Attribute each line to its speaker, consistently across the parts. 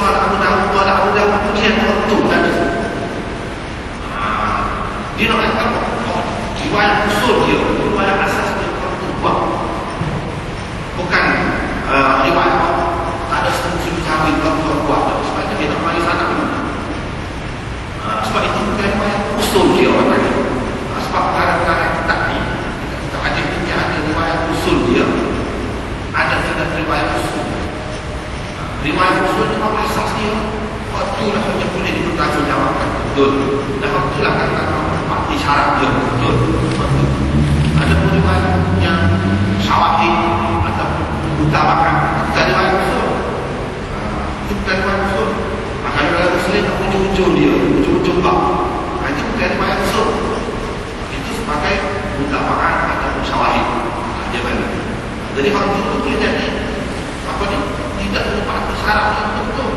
Speaker 1: syaitan aku tahu kau tak mudah aku dia tak tentu tak ada ah, dia nak kata kau jiwa yang kusur dia. mudah makan usul. Itu kalimah usul. Maka dia muslim ujung-ujung dia ujung-ujung bab. Itu kalimah usul. Itu sebagai mutabakan atau musyawahid. Ah, dia mana ah, jadi hal itu dia jadi apa ni? Tidak lupa bersara untuk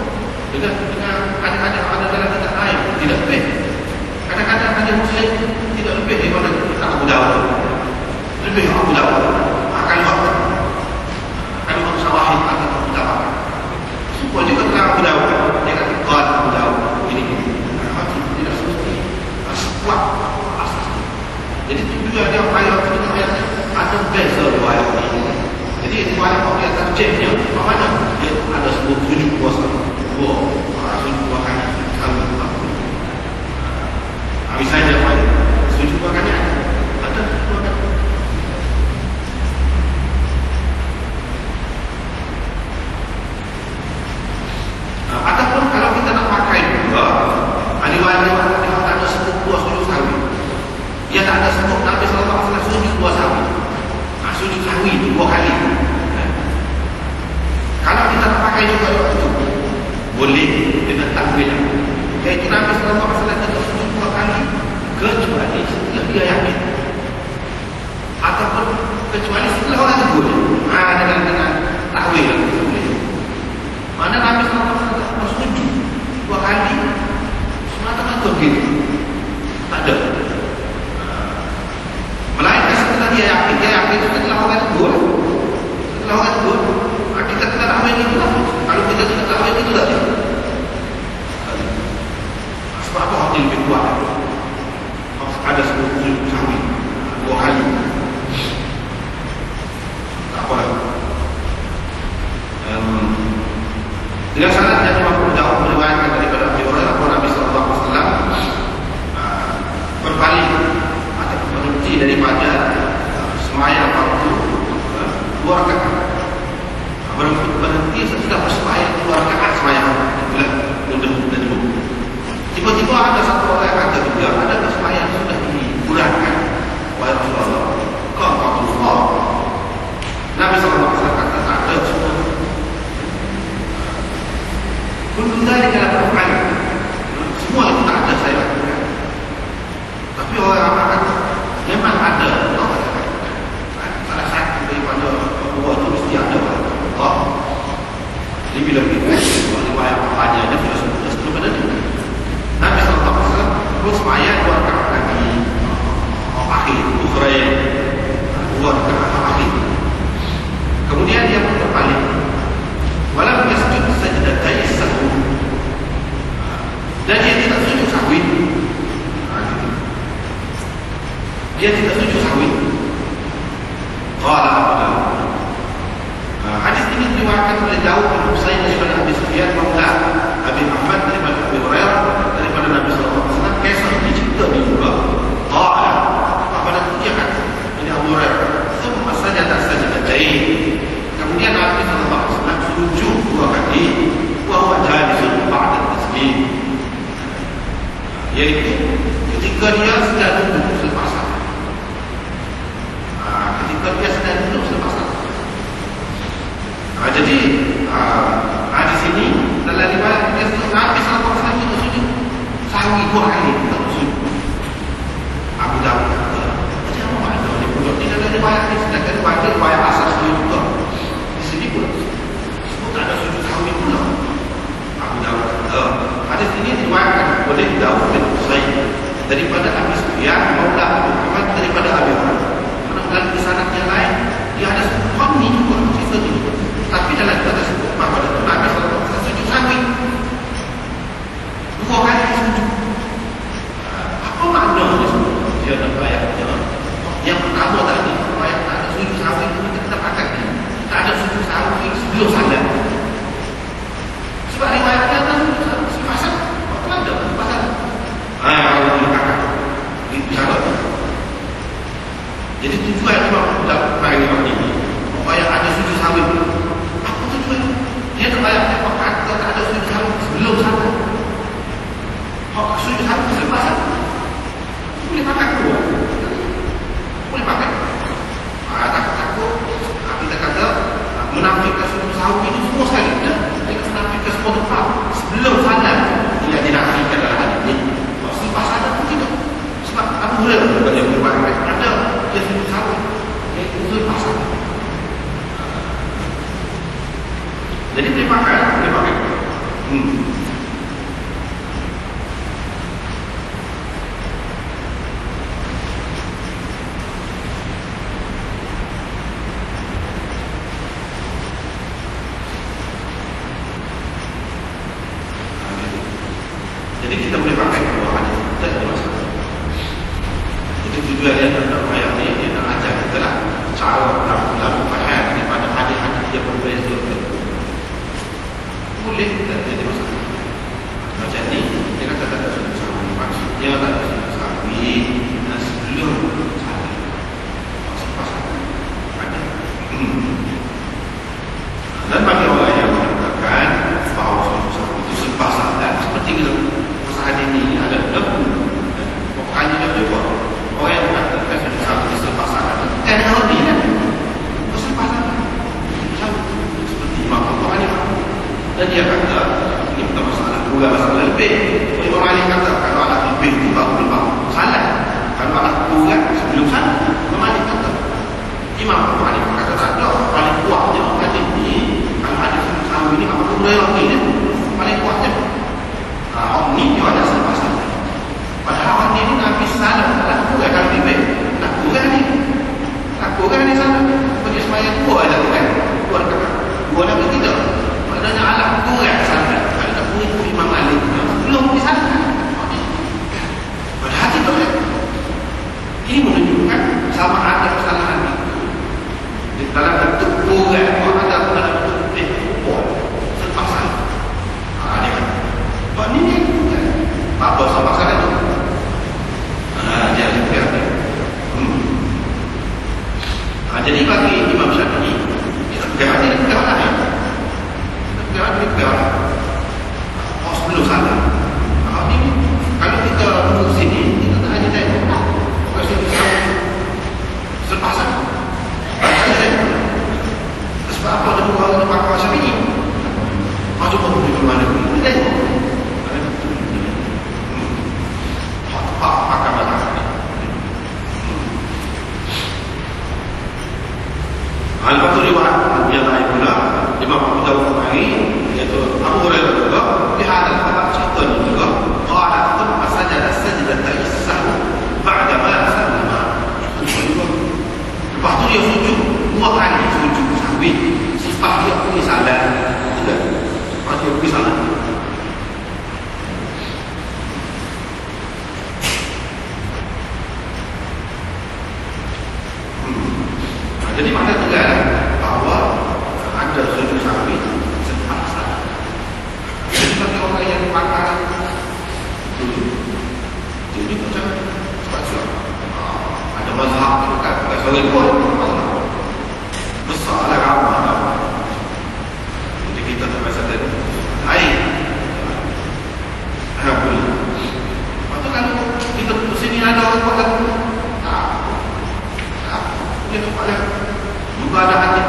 Speaker 1: dengan dengan kata-kata ada dalam kita lain tidak lebih. Kata-kata ada muslim tidak lebih. Daripada kita Abu Dawud lebih Abu Dawud 不安全 Ketika dia sudah duduk selepas sahur. Ha, ah, ketika dia sudah duduk selepas sahur. Ha, ah, jadi, ha, ha, di sini, dalam lima, dia sudah nabi lah, salam orang sahur itu sujud. Sahur itu akhir, tak bersujud. Abu Dawud kata, macam mana ada orang yang berjuang? Tidak ada banyak, dia sudah asas banyak, juga. Di sini pula. sebut tak ada sujud sahur pun lah. Abu Dawud kata, ada sini diwakilkan oleh Dawud daripada Abi Sufyan maulah Abu Bakar daripada Abi Hurairah Menengah di sanad yang lain di atas kami juga kita juga Tujuan cuma budak hari ini. Supaya ada sujud sawit. Apa tujuan? Dia tak bayar apa kata tak ada sujud sawit sebelum sana. Hak sujud sawit selepas sana. Boleh pakai keluar. Boleh pakai. Ah, tak takut. Ah, kita kata ah, menafikan sujud sawit itu semua sekali. Ya? Kita menafikan semua tempat. Sebelum sana dia dinafikan dalam hadis ini. Selepas sana pun tidak. Sebab Abu Hurairah berbagai ada dia sujud sawit. Dia usul pasal. Jadi boleh pakai, boleh pakai. Hmm. Dia buat orang pakai Syafi'i? Kau cuba pergi ke mana pun, kita tengok. Pak maka mana Lepas tu riwayat yang lain pula. Imam Abu Dawud iaitu Abu Hurairah juga di hadal khabar cerita ni juga. Qala thumma sajada sajdata as-sahw ba'da ma sallama. Lepas tu dia sujud. Dua kali sujud. Sahwi sifat dia pergi salat sudah. Salat Jadi makna tegas bahawa ada sujud sahawi selepas salat. Jadi bagi orang yang makan itu, jadi macam sebab sebab ada mazhab itu kan, pun mazhab. Besar lah ramah Jadi kita tak biasa tadi. Hai. Alhamdulillah. Lepas tu kalau kita duduk sini ada orang buat lagu. Tak. Tak. Dia tempat lagu juga ada hati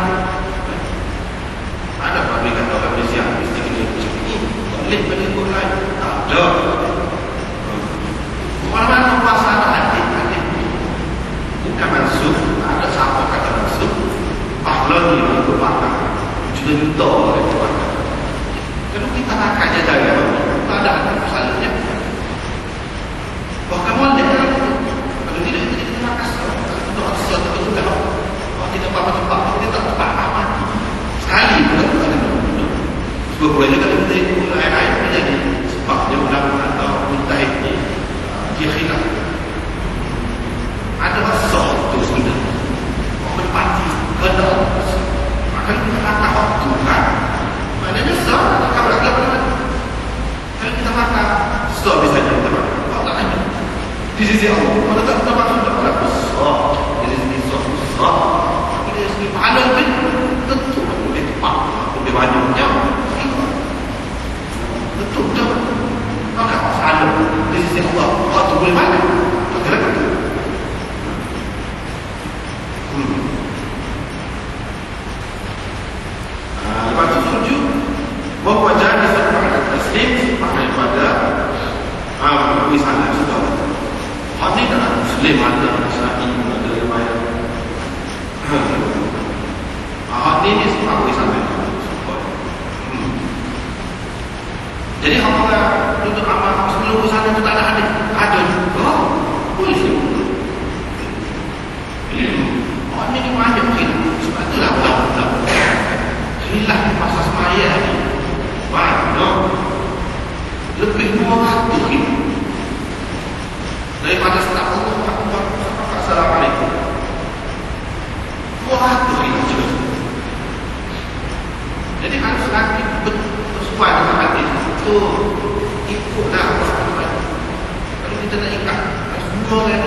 Speaker 1: ada pabrikan orang Malaysia mesti kena ikut ini boleh bagi ikut lain tak ada mana-mana puasa ada hati hati bukan masuk tak ada siapa kata masuk pahlawan ni ikut makan orang makan kalau kita makan je jaga tak ada hati masalahnya. Bahkan boleh kan kalau tidak kita kita makan untuk sesuatu itu kita tempat-tempat kita tak tempat aman. Sekali pun tak ada sebab boleh juga kita ikut air-air menjadi sebab dia ulama atau mutahid ni dia khilaf sisi Allah. Pada tak kita maksud tak pada besar Jadi sini sos besar Tapi dari sini pahala lebih Tentu lebih tepat Lebih banyak jauh Tentu jauh Maka salah. Di sisi Allah. Kau tu boleh banyak daripada mana setelah Allah Assalamualaikum. Waduh itu juga Jadi harus lagi bersuai dengan hati Betul. Ikutlah Allah Kalau kita nak ikat Semua yang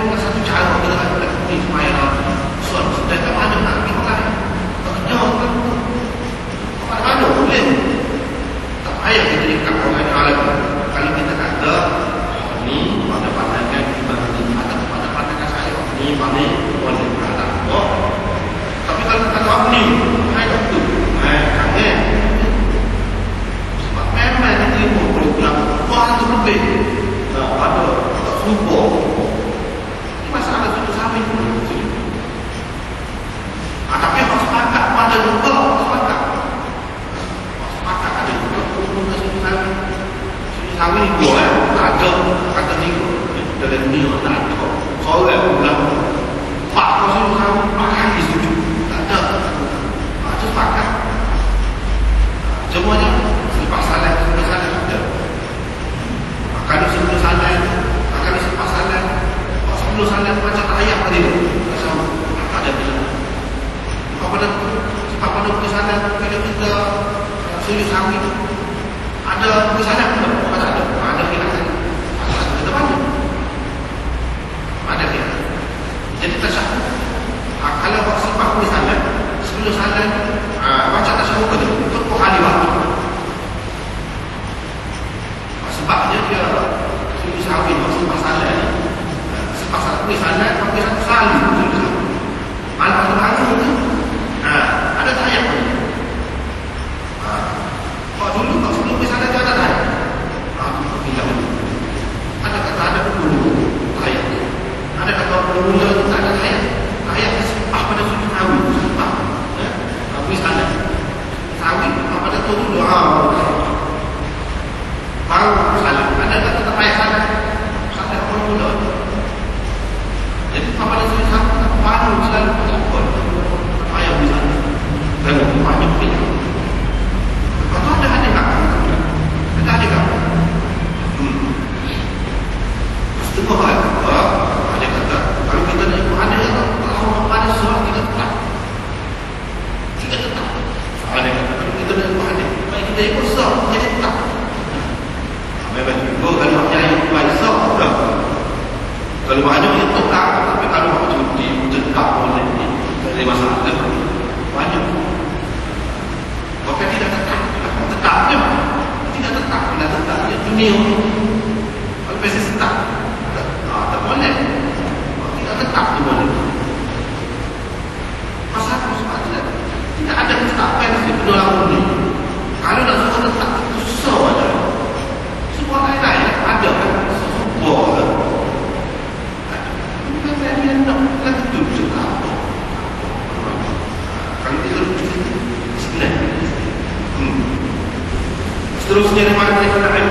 Speaker 1: Kalau banyak yang tukar, tapi kalau aku tu Tetap boleh ni ini, dari masyarakat itu, banyak. Maka tidak tetap, tetap, tidak tetap, tidak tetap, tidak tetap, tidak tetap, الرسل كما نحن على